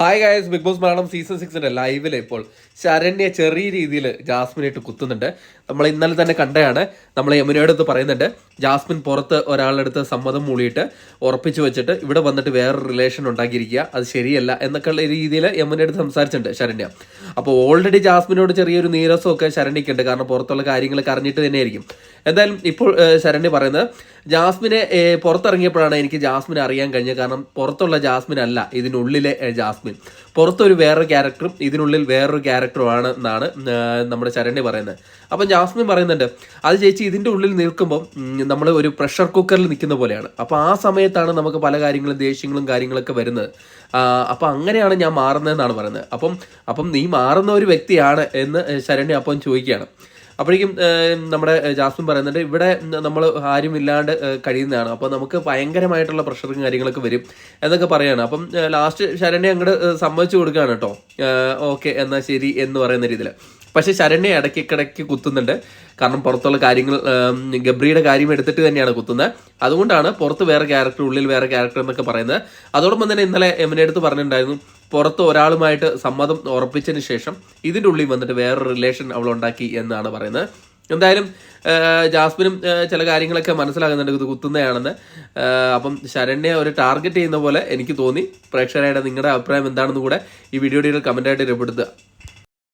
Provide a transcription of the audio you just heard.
Hi guys Bigg Boss Malayalam season സിക്സിന്റെ ലൈവിൽ ഇപ്പോൾ ശരണ്യ ചെറിയ രീതിയിൽ ജാസ്മിനായിട്ട് കുത്തുന്നുണ്ട്. നമ്മൾ ഇന്നലെ തന്നെ കണ്ടയാണ്. നമ്മൾ യമുനയുടെ അടുത്ത് പറയുന്നുണ്ട്. ജാസ്മിൻ പുറത്ത് ഒരാളുടെ അടുത്ത് സമ്മതം മൂളിയിട്ട് ഉറപ്പിച്ചു വെച്ചിട്ട് ഇവിടെ വന്നിട്ട് വേറൊരു റിലേഷൻ ഉണ്ടാക്കിയിരിക്കുക. അത് ശരിയല്ല എന്നൊക്കെയുള്ള രീതിയിൽ യമുനയുടെ അടുത്ത് സംസാരിച്ചിട്ടുണ്ട് ശരണ്യ. അപ്പോൾ ഓൾറെഡി ജാസ്മിനോട് ചെറിയൊരു നീരസമൊക്കെ ശരണ്യക്കുണ്ട് കാരണം പുറത്തുള്ള കാര്യങ്ങളൊക്കെ അറിഞ്ഞിട്ട് തന്നെയായിരിക്കും. എന്തായാലും ഇപ്പോൾ ശരണ്യ പറയുന്നത് ജാസ്മിനെ പുറത്തിറങ്ങിയപ്പോഴാണ് എനിക്ക് ജാസ്മിൻ അറിയാൻ കഴിഞ്ഞത്. കാരണം പുറത്തുള്ള ജാസ്മിൻ അല്ല ഇതിനുള്ളിലെ ജാസ്മിൻ. പുറത്തൊരു വേറൊരു ക്യാരക്ടറും ഇതിനുള്ളിൽ വേറൊരു ക്യാരക്ടറുമാണ് എന്നാണ് നമ്മുടെ ശരണ്യ പറയുന്നത്. അപ്പം ജാസ്മിൻ പറയുന്നുണ്ട് അത് ചേച്ചി ഇതിന്റെ ഉള്ളിൽ നിൽക്കുമ്പോൾ നമ്മൾ ഒരു പ്രഷർ കുക്കറിൽ നിൽക്കുന്ന പോലെയാണ്. അപ്പോൾ ആ സമയത്താണ് നമുക്ക് പല കാര്യങ്ങളും ദേഷ്യങ്ങളും കാര്യങ്ങളൊക്കെ വരുന്നത്. അപ്പോൾ അങ്ങനെയാണ് ഞാൻ മാറുന്നതെന്നാണ് പറയുന്നത്. അപ്പം അപ്പം നീ മാറുന്ന ഒരു വ്യക്തിയാണ് എന്ന് ശരണ്യ അപ്പം ചോദിക്കുകയാണ്. അപ്പോഴേക്കും നമ്മുടെ ജാസ്മിൻ പറയുന്നുണ്ട് ഇവിടെ നമ്മൾ ആരും ഇല്ലാണ്ട് കഴിയുന്നതാണ്. അപ്പോൾ നമുക്ക് ഭയങ്കരമായിട്ടുള്ള പ്രഷറും കാര്യങ്ങളൊക്കെ വരും. എന്നൊക്കെ പറയാണ്. അപ്പം ലാസ്റ്റ് ശരണ്യ അങ്ങോട്ട് സമ്മതിച്ചു കൊടുക്കുകയാണ് കേട്ടോ. ഓക്കെ എന്നാൽ ശരി എന്ന് പറയുന്ന രീതിയിൽ പക്ഷേ ശരണ്യ ഇടയ്ക്കിടയ്ക്ക് കുത്തുന്നുണ്ട്. കാരണം പുറത്തുള്ള കാര്യങ്ങൾ ഗബ്രിയുടെ കാര്യം എടുത്തിട്ട് തന്നെയാണ് കുത്തുന്നത്. അതുകൊണ്ടാണ് പുറത്ത് വേറെ ക്യാരക്ടർ ഉള്ളിൽ വേറെ ക്യാരക്ടർ എന്നൊക്കെ പറയുന്നത്. അതോടൊപ്പം തന്നെ ഇന്നലെ എമിനെ അടുത്ത് പറഞ്ഞിട്ടുണ്ടായിരുന്നു പുറത്ത് ഒരാളുമായിട്ട് സമ്മതം ഉറപ്പിച്ചതിന് ശേഷം ഇതിന്റെ ഉള്ളിൽ വന്നിട്ട് വേറൊരു റിലേഷൻ അവൾ ഉണ്ടാക്കി എന്നാണ് പറയുന്നത്. എന്തായാലും ജാസ്മിനും ചില കാര്യങ്ങളൊക്കെ മനസ്സിലാകുന്നുണ്ട് ഇത് കുത്തുന്നതാണെന്ന്. അപ്പം ശരണ്യ ഒരു ടാർഗറ്റ് ചെയ്യുന്ന പോലെ എനിക്ക് തോന്നി. പ്രേക്ഷകരായിട്ട് നിങ്ങളുടെ അഭിപ്രായം എന്താണെന്ന് കൂടെ ഈ വീഡിയോയുടെ കമന്റായിട്ട് രേഖപ്പെടുത്തുക.